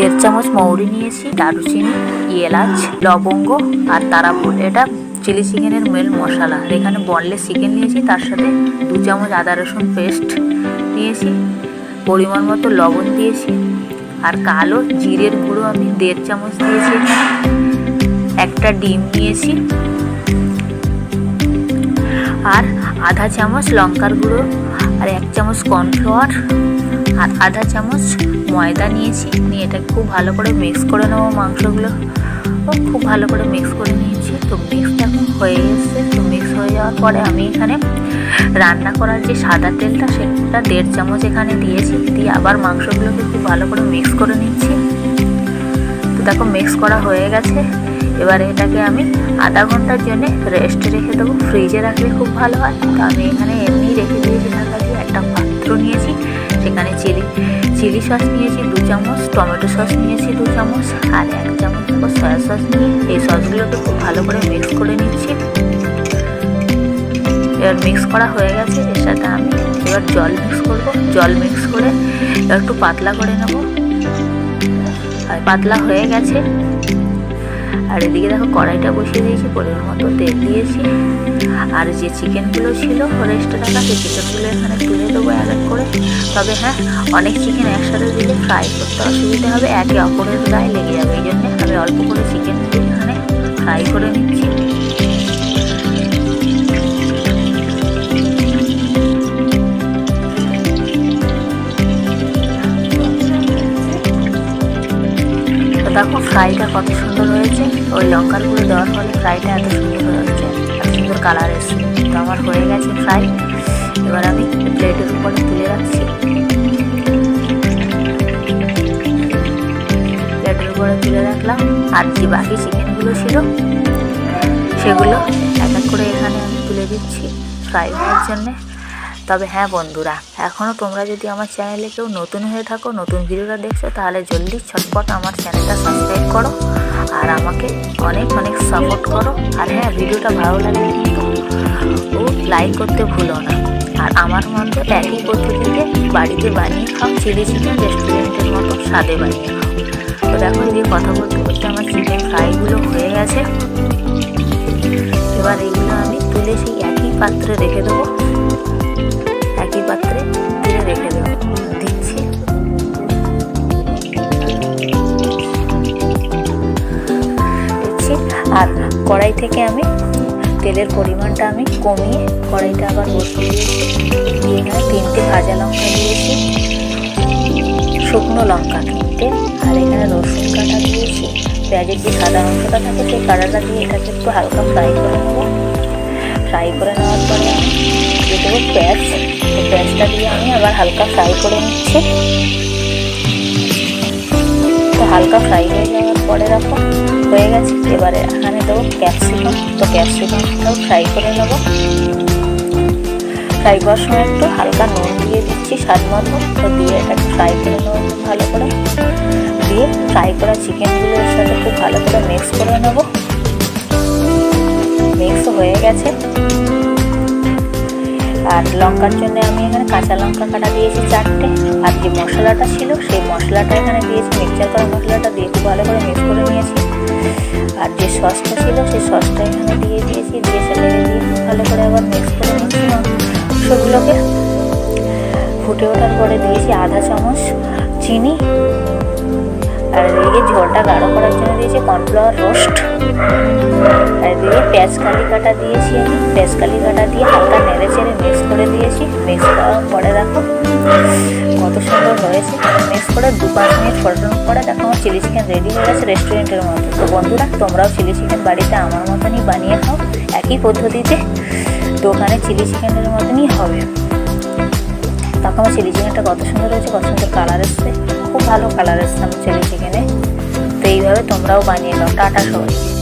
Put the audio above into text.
দেড় চামচ মৌরি নিয়েছি, দারুচিনি, এলাচ, লবঙ্গ আর তারাপুর। এটা চিলি চিকেনের মেল মশলা। এখানে বনলেস চিকেন নিয়েছি, তার সাথে দু চামচ আদা রসুন পেস্ট নিয়েছি, পরিমাণ মতো লবণ দিয়েছি, আর কালো জিরের গুঁড়ো আমি দেড় চামচ দিয়েছি। একটা ডিম নিয়েছি, আর আধা চামচ লঙ্কার গুঁড়ো, আর এক চামচ কর্নফ্লাওয়ার আর আধা চামচ ময়দা নিয়েছি। নিয়ে এটা খুব ভালো করে মিক্স করে নেব মাংসগুলো। খুব ভালো করে মিক্স করে নিয়েছি। তো মিক্স এখন হয়ে এসছে। তো মিক্স হয়ে যাওয়ার পরে আমি এখানে রান্না করার যে সাদা তেলটা, সেটা দেড় চামচ এখানে দিয়েছি। দিয়ে আবার মাংসগুলোকে খুব ভালো করে মিক্স করে নিচ্ছি। তো দেখো মিক্স করা হয়ে গেছে। এবার এটাকে আমি আধা ঘণ্টার জন্য রেস্টে রেখে দেবো। ফ্রিজে রাখলে খুব ভালো হয়। তো আমি এখানে এমনি রেখে দিয়েছি ঢাকা পাত্র নিয়েছি, সেখানে চিলি চিলি সস নিয়েছি, দু চামচ, টমেটো সস নিয়েছি দু চামচ, আর এক চামচ সয়া সস নিয়ে। এই সসগুলোকে খুব ভালো করে মিক্স করে নিচ্ছি। এবার মিক্স করা হয়ে গেছে, এর সাথে আমি এবার জল মিক্স করব। জল মিক্স করে এবার একটু পাতলা করে নেব। আর পাতলা হয়ে গেছে। আর এদিকে দেখো কড়াইটা বসিয়ে দিয়েছি, পরিমাণ মতো তেল দিয়েছি। আর যে চিকেনগুলো ছিল রেস্টে রাখা সেই চিকেনগুলো এখানে তুলে দেবো এক এক করে। তবে হ্যাঁ অনেক চিকেন একসাথে দিলে ফ্রাই করতে অসুবিধা হবে, একে অপরের গায়ে লেগে যাবে। এই জন্য আমি অল্প করে চিকেন এখানে ফ্রাই করে নিচ্ছি। দেখো ফ্রাইটা কত সুন্দর হয়েছে। ওই লঙ্কার গুঁড়ো দেওয়ার ফলে ফ্রাইটা এত সুন্দর হয়েছে কালার এসছে তো আমার হয়ে গেছে ফ্রাই এবার আমি প্লেটের উপরে তুলে রাখছি। প্লেটের উপরে তুলে রাখলাম। আর যে বাকি চিকেনগুলো ছিল, সেগুলো এক এক করে এখানে আমি তুলে দিচ্ছি ফ্রাই হওয়ার জন্যে। তবে হ্যাঁ বন্ধুরা এখনও তোমরা যদি আমার চ্যানেলে কেউ নতুন হয়ে থাকো, নতুন ভিডিওটা দেখছ, তাহলে জলদি ছটপট আমার চ্যানেলটা সাবস্ক্রাইব করো। আমাকে অনেক অনেক সাপোর্ট করো। আর হ্যাঁ ভিডিওটা ভালো লাগলে ও লাইক করতে ভুলো না। আর আমার মতো একই পদ্ধতিতে বাড়িতে বানিয়ে খাও, চিলি চিকেন রেস্টুরেন্টের মতো স্বাদে বানিয়ে খাও। তো দেখো যে কথা বলতে বলতে আমার চিকেন ফ্রাইগুলো হয়ে গেছে। এবার এগুলো আমি তুলে সেই একই পাত্রে রেখে দেবো। একই পাত্রে তুলে রেখে দেবো। কড়াই থেকে আমি তেলের পরিমাণটা আমি কমিয়ে কড়াইটা আবার বসিয়ে দিয়েছি দিয়ে এখানে তিনটে ভাজা লঙ্কা দিয়েছি, শুকনো লঙ্কা তিনটে, আর এখানে রসুন কাটা দিয়েছি। পেঁয়াজের যে সাদা অংশটা থাকে সেই কাটাটা দিয়ে এটাকে একটু হালকা ফ্রাই করে নেব। ফ্রাই করে নেওয়ার পরে আমি দিয়ে দেবো পেঁয়াজ। তো পেঁয়াজটা দিয়ে আমি আবার হালকা ফ্রাই করে নিচ্ছি। তো হালকা ফ্রাই হয়ে যাওয়ার পরে দেখো হয়ে গেছে, এবারে এখানে দেবো ক্যাপসিকাম তো ক্যাপসিকামটাও ফ্রাই করে নেব। ফ্রাই করার সময় একটু হালকা নুন দিয়ে দিচ্ছি স্বাদ মতো। তো দিয়ে এটাকে ফ্রাই করে নেব ভালো করে। দিয়ে ফ্রাই করা চিকেনগুলোর সাথে খুব ভালো করে মিক্স করে নেব। মিক্স হয়ে গেছে। আর লঙ্কার জন্য আমি এখানে কাঁচা লঙ্কা কাটা দিয়েছি চারটে। আর যে মশলাটা ছিল, সেই মশলাটা এখানে দিয়েছি। মিক্সচার করা মশলাটা দিয়ে খুব ভালো করে মিক্স করে নিয়েছি। আর যে সসটা ছিল সেই সসটা এখানে দিয়ে দিয়েছি। দিয়ে দিয়ে ভালো করে আবার মিক্স করে নিচ্ছি মাংসগুলোকে ফুটে ওঠার পরে দিয়েছি আধা চামচ চিনি। আর এদিকে ঝোলটা গাঢ় করার জন্য দিয়েছি কর্নফ্লাওয়ার রোস্ট আর এদিকে পেঁয়াজ কালি কাটা দিয়েছি আমি। পেঁয়াজ কালি কাটা দিয়ে হালকা নেড়ে চেড়ে মিক্স করে দিয়েছি। মিক্স করার পরে দেখো কত সুন্দর হয়েছে। মিক্স করে দু পাঁচ মিনিট ফোটানোর পরে দেখো চিলি চিকেন রেডি হয়ে গেছে রেস্টুরেন্টের মতো। তো বন্ধুরা, তোমরাও চিলি চিকেন বাড়িতে আমার মতনই বানিয়ে খাও, একই পদ্ধতিতে দোকানে চিলি চিকেনের মতনই হবে। তখন আমার চিলি চিকেনটা কত সুন্দর হয়েছে, কত সুন্দর কালার এসছে, খুব ভালো কালার এসছে আমার চিলি চিকেনে তো এইভাবে তোমরাও বানিয়ে নাও, টাটা সবাই